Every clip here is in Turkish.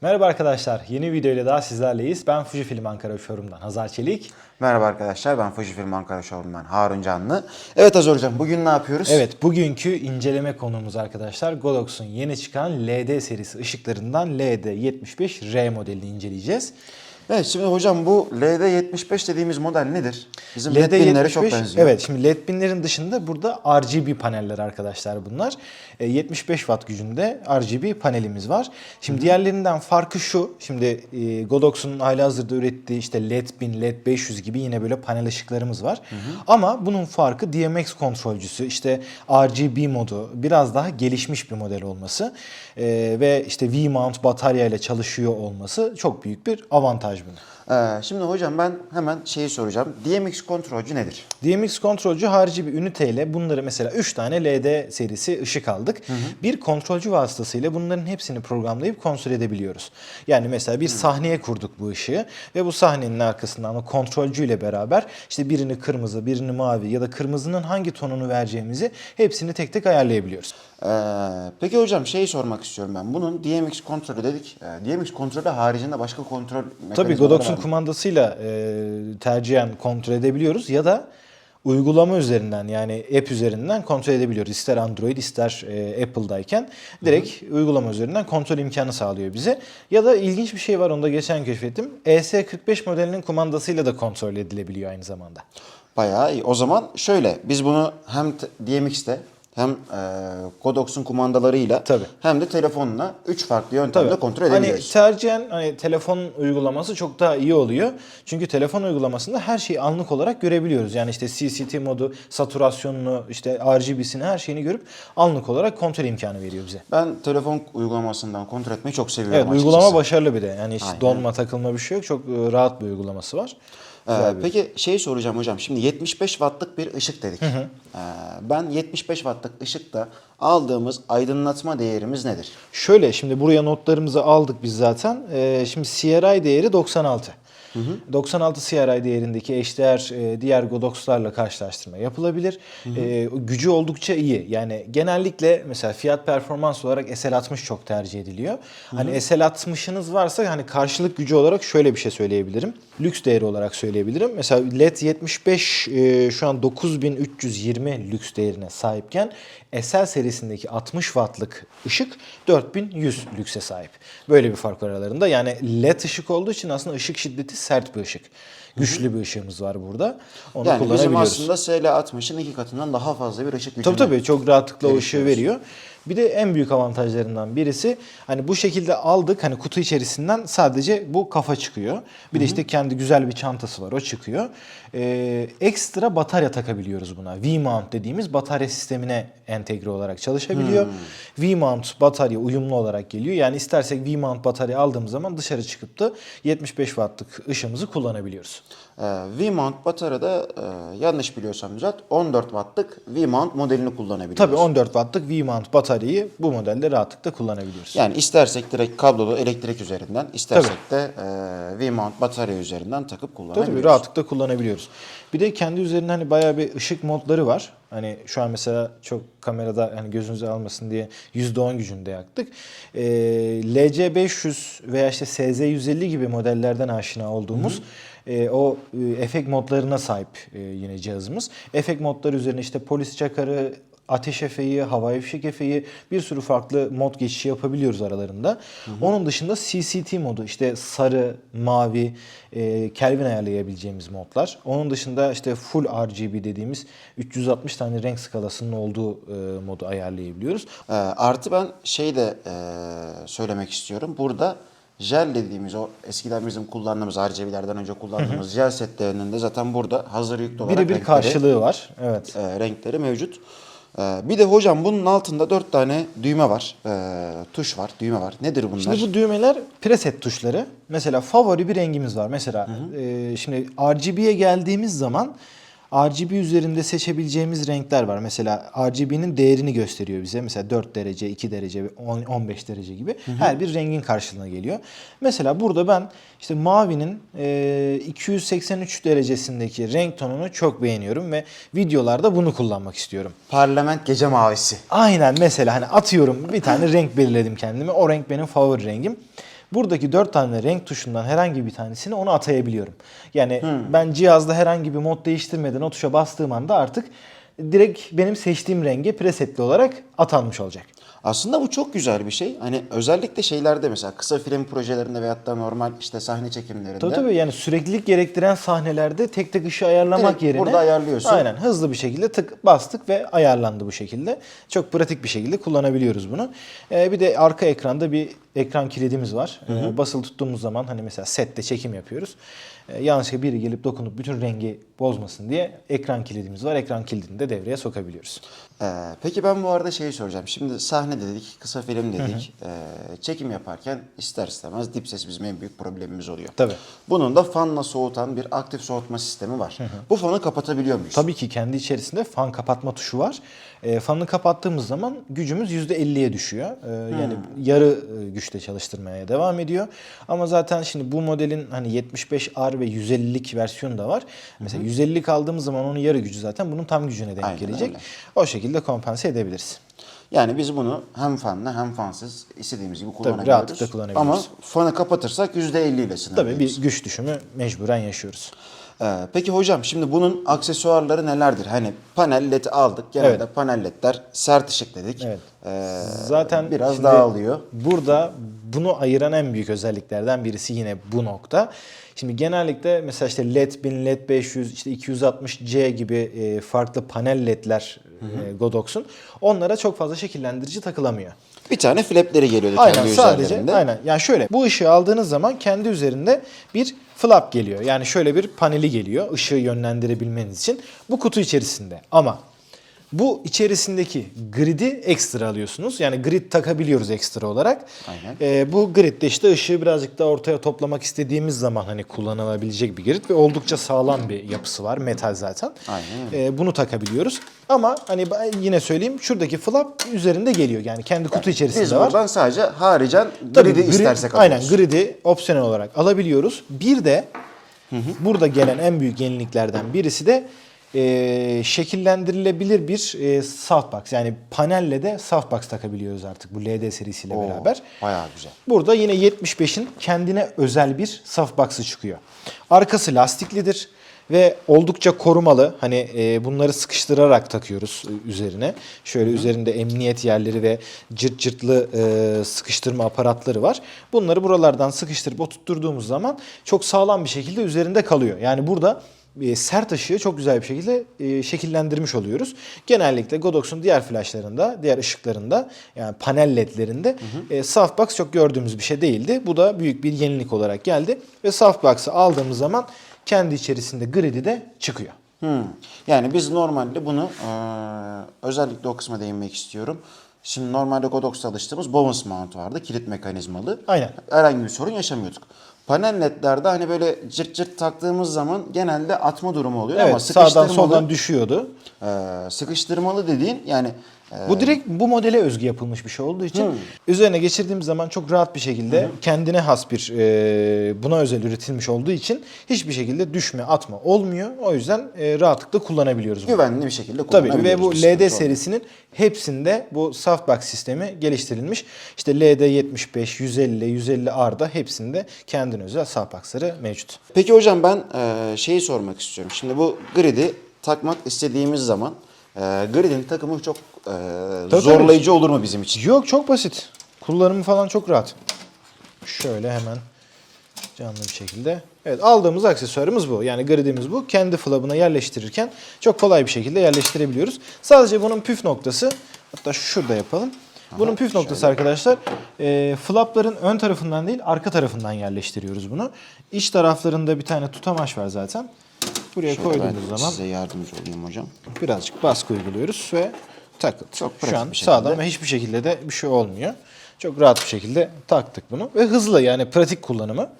Merhaba arkadaşlar, yeni video ile daha sizlerleyiz. Ben Fujifilm Ankara Showroom'dan Hazar Çelik. Merhaba arkadaşlar ben Fujifilm Ankara Showroom'dan Harun Canlı. Evet Hazır Hocam bugün ne yapıyoruz? Evet, bugünkü inceleme konumuz arkadaşlar Godox'un yeni çıkan LD serisi ışıklarından LD75R modelini inceleyeceğiz. Evet şimdi hocam bu LD75 dediğimiz model nedir? Bizim LED binlere çok benziyor. Evet, şimdi LED binlerin dışında burada RGB paneller arkadaşlar bunlar. E, 75 watt gücünde RGB panelimiz var. Şimdi diğerlerinden farkı şu. Şimdi e, Godox'un halihazırda ürettiği işte LED 1000, LED 500 gibi yine böyle panel ışıklarımız var. Ama bunun farkı DMX kontrolcüsü, işte RGB modu, biraz daha gelişmiş bir model olması e, ve işte V-mount batarya ile çalışıyor olması çok büyük bir avantaj bunu. Ee, şimdi hocam ben hemen şeyi soracağım. DMX kontrolcü nedir? DMX kontrolcü harici bir üniteyle bunları mesela 3 tane LD serisi ışık aldık. Bir kontrolcü vasıtasıyla bunların hepsini programlayıp kontrol edebiliyoruz. Yani mesela bir sahneye kurduk bu ışığı ve bu sahnenin arkasından o kontrolcüyle beraber işte birini kırmızı, birini mavi ya da kırmızının hangi tonunu vereceğimizi hepsini tek tek ayarlayabiliyoruz. Ee, peki hocam şeyi sormak istiyorum ben. Bunun DMX kontrolü dedik. Ee, DMX kontrolü haricinde başka kontrol Tabii mekanizmaları Godox'un var mı? Kumandasıyla e, tercihen kontrol edebiliyoruz ya da uygulama üzerinden yani app üzerinden kontrol edebiliyoruz. İster Android ister e, Apple'dayken direkt uygulama üzerinden kontrol imkanı sağlıyor bize. Ya da ilginç bir şey var onu da geçen keşfettim. ES45 modelinin kumandasıyla da kontrol edilebiliyor aynı zamanda. Bayağı iyi. O zaman şöyle biz bunu hem DMX'te hem e, Godox'un kumandalarıyla Tabii. hem de telefonla 3 farklı yöntemle kontrol Hani edebiliyoruz. tercihen hani telefon uygulaması çok daha iyi oluyor. Çünkü telefon uygulamasında her şeyi anlık olarak görebiliyoruz. Yani işte CCT modu, saturasyonunu, işte RGB'sini her şeyini görüp anlık olarak kontrol imkanı veriyor bize. Ben telefon uygulamasından kontrol etmeyi çok seviyorum Evet açıkçası. uygulama başarılı bir de. Yani hiç Aynen. donma takılma bir şey yok. Çok e, rahat bir uygulaması var. Ee, peki şeyi soracağım hocam. Şimdi 75 wattlık bir ışık dedik. Ee, ben 75 wattlık ışıkta aldığımız aydınlatma değerimiz nedir? Şöyle şimdi buraya notlarımızı aldık biz zaten. Ee, şimdi CRI değeri 96. 96 CRI değerindeki eşdeğer e, diğer Godox'larla karşılaştırma yapılabilir. E, gücü oldukça iyi. Yani genellikle mesela fiyat performans olarak SL60 çok tercih ediliyor. Hani SL60'ınız varsa hani karşılık gücü olarak şöyle bir şey söyleyebilirim. Lüks değeri olarak söyleyebilirim. Mesela LED 75 e, şu an 9320 lüks değerine sahipken SL serisindeki 60 wattlık ışık 4100 lükse sahip. Böyle bir fark var aralarında. Yani LED ışık olduğu için aslında ışık şiddeti sert bir ışık. Güçlü bir ışığımız var burada. Onu Yani bizim kullanabiliyoruz. aslında SL60'ın iki katından daha fazla bir ışık gücü Tabii tabii çok rahatlıkla o ışığı veriyor. Bir de en büyük avantajlarından birisi hani bu şekilde aldık hani kutu içerisinden sadece bu kafa çıkıyor. Bir de işte kendi güzel bir çantası var o çıkıyor. Ee, ekstra batarya takabiliyoruz buna. V-mount dediğimiz batarya sistemine entegre olarak çalışabiliyor. V-mount batarya uyumlu olarak geliyor. Yani istersek V-mount batarya aldığımız zaman dışarı çıkıp da 75 wattlık ışığımızı kullanabiliyoruz. Ee, V-mount bataryada e, yanlış biliyorsam düzelt 14 wattlık V-mount modelini kullanabiliyoruz. Tabii 14 wattlık V-mount bataryayı bu modelde rahatlıkla kullanabiliyoruz. Yani istersek direkt kablolu elektrik üzerinden, istersek de e, V-mount batarya üzerinden takıp kullanabiliyoruz. Tabii rahatlıkla kullanabiliyoruz. Bir de kendi üzerinde hani bayağı bir ışık modları var. Hani şu an mesela çok kamerada hani gözünüzü almasın diye %10 gücünde yaktık. Ee, LC500 veya işte SZ150 gibi modellerden aşina olduğumuz e, o e, efekt modlarına sahip e, yine cihazımız. Efekt modları üzerine işte polis çakarı, ateş efeği, havai fişek efeği bir sürü farklı mod geçişi yapabiliyoruz aralarında. Onun dışında CCT modu işte sarı, mavi, e, Kelvin ayarlayabileceğimiz modlar. Onun dışında işte full RGB dediğimiz 360 tane renk skalasının olduğu e, modu ayarlayabiliyoruz. Ee, artı ben şey de e, söylemek istiyorum. Burada jel dediğimiz o eskiden bizim kullandığımız RGB'lerden önce kullandığımız jel setlerinin de zaten burada hazır yüklü olarak Birebir renkleri, karşılığı var. Evet. e, renkleri mevcut. E, bir de hocam bunun altında dört tane düğme var. E, tuş var, düğme var. Nedir bunlar? Şimdi bu düğmeler preset tuşları. Mesela favori bir rengimiz var. Mesela e, şimdi RGB'ye geldiğimiz zaman RGB üzerinde seçebileceğimiz renkler var. Mesela RGB'nin değerini gösteriyor bize. Mesela 4 derece, 2 derece, 10, 15 derece gibi. Her bir rengin karşılığına geliyor. Mesela burada ben işte mavinin e, 283 derecesindeki renk tonunu çok beğeniyorum ve videolarda bunu kullanmak istiyorum. Parlament gece mavisi. Aynen mesela hani atıyorum bir tane renk belirledim kendime. O renk benim favori rengim. Buradaki 4 tane renk tuşundan herhangi bir tanesini ona atayabiliyorum. Yani ben cihazda herhangi bir mod değiştirmeden o tuşa bastığım anda artık direkt benim seçtiğim renge presetli olarak atanmış olacak. Aslında bu çok güzel bir şey. Hani özellikle şeylerde mesela kısa film projelerinde veyahut da normal işte sahne çekimlerinde. Tabii tabii yani süreklilik gerektiren sahnelerde tek tek ışığı ayarlamak Direkt yerine burada ayarlıyorsun. Aynen hızlı bir şekilde tık bastık ve ayarlandı bu şekilde. Çok pratik bir şekilde kullanabiliyoruz bunu. Ee, bir de arka ekranda bir ekran kilidimiz var. Ee, basılı tuttuğumuz zaman hani mesela sette çekim yapıyoruz. Ee, yanlışlıkla biri gelip dokunup bütün rengi bozmasın diye ekran kilidimiz var. Ekran kilidini de devreye sokabiliyoruz. Ee, peki ben bu arada şeyi soracağım. Şimdi sahne dedik, kısa film dedik. Ee, çekim yaparken ister istemez dip ses bizim en büyük problemimiz oluyor. Tabii. Bunun da fanla soğutan bir aktif soğutma sistemi var. Bu fanı kapatabiliyor muyuz? Tabii ki kendi içerisinde fan kapatma tuşu var. E, fanı kapattığımız zaman gücümüz %50'ye düşüyor. E, Yani yarı e, güçle çalıştırmaya devam ediyor. Ama zaten şimdi bu modelin hani 75R ve 150'lik versiyonu da var. Mesela 150'lik aldığımız zaman onun yarı gücü zaten bunun tam gücüne denk Aynen gelecek. öyle. O şekilde kompanse edebiliriz. Yani biz bunu hem fanla hem fansız istediğimiz gibi kullanabiliyoruz. rahatlıkla kullanabiliyoruz. Ama fanı kapatırsak %50 ile sınırlıyız. Tabii bir güç düşümü mecburen yaşıyoruz. Ee, peki hocam şimdi bunun aksesuarları nelerdir? Hani panel led aldık. Genelde Evet. panel ledler sert ışık dedik. Evet. Ee, Zaten biraz dağılıyor. Burada bunu ayıran en büyük özelliklerden birisi yine bu nokta. Şimdi genellikle mesela işte LED 1000, LED 500, işte 260C gibi e, farklı panel ledler e, Godox'un onlara çok fazla şekillendirici takılamıyor. Bir tane flapleri geliyordu Aynen kendi sadece üzerlerinde. aynen. Yani şöyle bu ışığı aldığınız zaman kendi üzerinde bir flap geliyor. Yani şöyle bir paneli geliyor ışığı yönlendirebilmeniz için bu kutu içerisinde. Ama bu içerisindeki grid'i ekstra alıyorsunuz. Yani grid takabiliyoruz ekstra olarak. Aynen. Ee, bu grid de işte ışığı birazcık da ortaya toplamak istediğimiz zaman hani kullanılabilecek bir grid ve oldukça sağlam bir yapısı var. Metal zaten. Aynen Ee, bunu takabiliyoruz. Ama hani yine söyleyeyim şuradaki flap üzerinde geliyor. Yani kendi kutu içerisinde Biz var. buradan sadece haricen Tabii grid'i grid- istersek Aynen alıyoruz. grid'i opsiyonel olarak alabiliyoruz. Bir de burada gelen en büyük yeniliklerden birisi de e, şekillendirilebilir bir e, softbox. Yani panelle de softbox takabiliyoruz artık bu LD serisiyle Oo, beraber. Bayağı güzel. Burada yine 75'in kendine özel bir softbox'ı çıkıyor. Arkası lastiklidir ve oldukça korumalı. Hani e, bunları sıkıştırarak takıyoruz e, üzerine. Şöyle üzerinde emniyet yerleri ve cırt cırtlı e, sıkıştırma aparatları var. Bunları buralardan sıkıştırıp oturtturduğumuz zaman çok sağlam bir şekilde üzerinde kalıyor. Yani burada sert ışığı çok güzel bir şekilde e, şekillendirmiş oluyoruz. Genellikle Godox'un diğer flashlarında, diğer ışıklarında yani panel ledlerinde e, softbox çok gördüğümüz bir şey değildi. Bu da büyük bir yenilik olarak geldi ve softbox'ı aldığımız zaman kendi içerisinde grid'i de çıkıyor. Hmm. Yani biz normalde bunu eee, özellikle o kısma değinmek istiyorum. Şimdi normalde Godox'ta alıştığımız Bowens mount vardı. Kilit mekanizmalı. Aynen. Herhangi bir sorun yaşamıyorduk. Panel ledlerde hani böyle cırt cırt taktığımız zaman genelde atma durumu oluyor ama Evet, sağdan sıkıştırmalı, soldan düşüyordu. eee, sıkıştırmalı dediğin yani Bu direkt bu modele özgü yapılmış bir şey olduğu için üzerine geçirdiğim zaman çok rahat bir şekilde kendine has bir e, buna özel üretilmiş olduğu için hiçbir şekilde düşme atma olmuyor. O yüzden e, rahatlıkla kullanabiliyoruz bunu. güvenli bir şekilde Tabii kullanabiliyoruz. ve bu LD serisinin hepsinde bu softbox sistemi geliştirilmiş. İşte LD 75, 150, 150R'da hepsinde kendine özel softbox'ları mevcut. Peki hocam ben eee, şeyi sormak istiyorum. Şimdi bu grid'i takmak istediğimiz zaman eee grid'in takımı çok Tabii, zorlayıcı olur mu bizim için? Yok çok basit. Kullanımı falan çok rahat. Şöyle hemen canlı bir şekilde. Evet aldığımız aksesuarımız bu. Yani gridimiz bu. Kendi flabına yerleştirirken çok kolay bir şekilde yerleştirebiliyoruz. Sadece bunun püf noktası hatta şurada yapalım. Bunun püf noktası arkadaşlar e, flapların ön tarafından değil arka tarafından yerleştiriyoruz bunu. İç taraflarında bir tane tutamaç var zaten. Buraya Şöyle koyduğumuz ben zaman size yardımcı olayım hocam. birazcık baskı uyguluyoruz ve takıldı. Çok Şu an sağdan ve hiçbir şekilde de bir şey olmuyor. Çok rahat bir şekilde taktık bunu ve hızlı yani pratik kullanımı.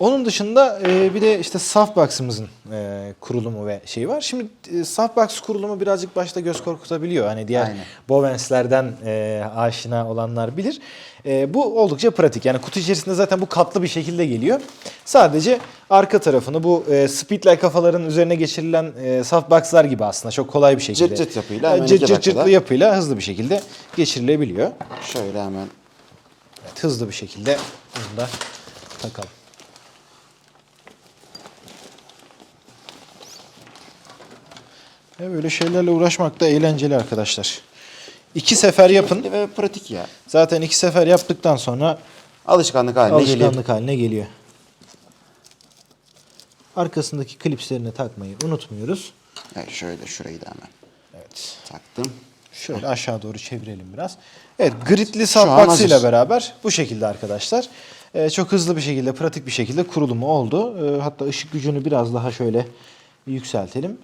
Onun dışında e, bir de işte softbox'ımızın e, kurulumu ve şeyi var. Şimdi e, softbox kurulumu birazcık başta göz korkutabiliyor. Hani diğer Aynen. Bowens'lerden e, aşina olanlar bilir. E, bu oldukça pratik. Yani kutu içerisinde zaten bu katlı bir şekilde geliyor. Sadece arka tarafını bu e, speedlight kafaların üzerine geçirilen e, softbox'lar gibi aslında çok kolay bir şekilde. Cırt cırt yapıyla hemen cırt cırt cırtlı yapıyla hızlı bir şekilde geçirilebiliyor. Şöyle hemen Evet, hızlı bir şekilde Bunu da takalım. Ya böyle şeylerle uğraşmak da eğlenceli arkadaşlar. İki sefer yapın. Ve pratik ya. Zaten iki sefer yaptıktan sonra Alışkanlık haline geliyor. alışkanlık haline geliyor. Arkasındaki klipslerini takmayı unutmuyoruz. Evet, şöyle şurayı da hemen Evet. taktım. Şöyle aşağı doğru çevirelim biraz. Evet gridli an hazır. beraber bu şekilde arkadaşlar. Ee, çok hızlı bir şekilde, pratik bir şekilde kurulumu oldu. Ee, hatta ışık gücünü biraz daha şöyle yükseltelim.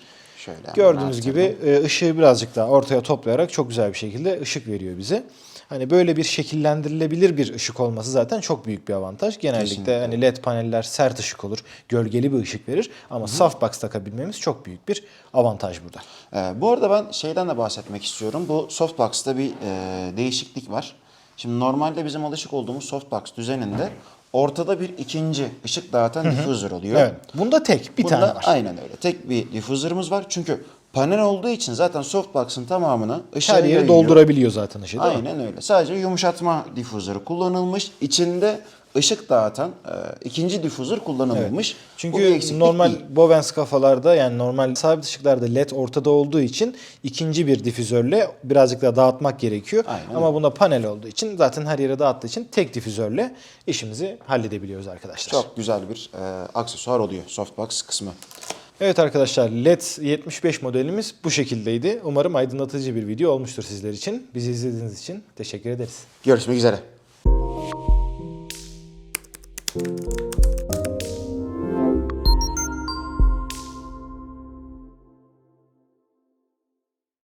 Şöyle Gördüğünüz gibi e, ışığı birazcık daha ortaya toplayarak çok güzel bir şekilde ışık veriyor bize. Hani böyle bir şekillendirilebilir bir ışık olması zaten çok büyük bir avantaj. Genellikle Kesinlikle. hani led paneller sert ışık olur, gölgeli bir ışık verir ama softbox takabilmemiz çok büyük bir avantaj burada. Ee, bu arada ben şeyden de bahsetmek istiyorum. Bu softbox'ta bir e, değişiklik var. Şimdi normalde bizim alışık olduğumuz softbox düzeninde ortada bir ikinci ışık dağıtan diffuser oluyor. Evet. Bunda tek bir Bunda tane var. aynen öyle. Tek bir diffuser'ımız var. Çünkü panel olduğu için zaten softbox'ın tamamını ışığa Her yeri yayıyor. doldurabiliyor zaten ışığı değil mi? Aynen öyle. Sadece yumuşatma diffuser'ı kullanılmış. İçinde ışık dağıtan e, ikinci diffuser kullanılmamış. Bir Çünkü normal değil. Bowens kafalarda yani normal sabit ışıklarda led ortada olduğu için ikinci bir difüzörle birazcık daha dağıtmak gerekiyor. Aynen Ama bunda panel olduğu için zaten her yere dağıttığı için tek difüzörle işimizi halledebiliyoruz arkadaşlar. çok güzel bir e, aksesuar oluyor softbox kısmı. Evet arkadaşlar LED 75 modelimiz bu şekildeydi. Umarım aydınlatıcı bir video olmuştur sizler için. Bizi izlediğiniz için teşekkür ederiz. Görüşmek üzere.